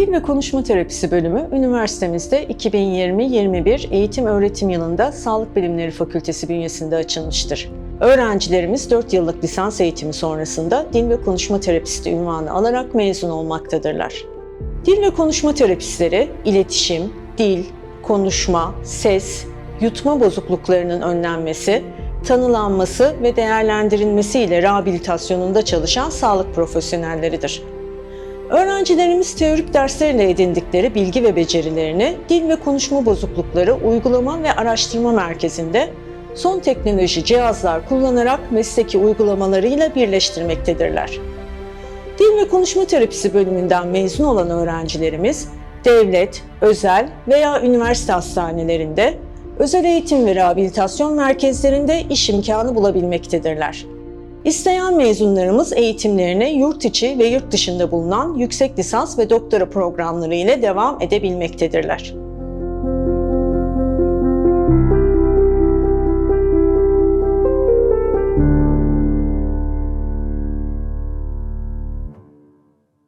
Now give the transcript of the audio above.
Dil ve Konuşma Terapisi bölümü üniversitemizde 2020-21 eğitim öğretim yılında Sağlık Bilimleri Fakültesi bünyesinde açılmıştır. Öğrencilerimiz 4 yıllık lisans eğitimi sonrasında dil ve konuşma terapisti ünvanı alarak mezun olmaktadırlar. Dil ve konuşma terapistleri iletişim, dil, konuşma, ses, yutma bozukluklarının önlenmesi, tanılanması ve değerlendirilmesi ile rehabilitasyonunda çalışan sağlık profesyonelleridir. Öğrencilerimiz teorik derslerle edindikleri bilgi ve becerilerini Dil ve Konuşma Bozuklukları Uygulama ve Araştırma Merkezi'nde son teknoloji cihazlar kullanarak mesleki uygulamalarıyla birleştirmektedirler. Dil ve konuşma terapisi bölümünden mezun olan öğrencilerimiz devlet, özel veya üniversite hastanelerinde, özel eğitim ve rehabilitasyon merkezlerinde iş imkanı bulabilmektedirler. İsteyen mezunlarımız eğitimlerine yurt içi ve yurt dışında bulunan yüksek lisans ve doktora programları ile devam edebilmektedirler.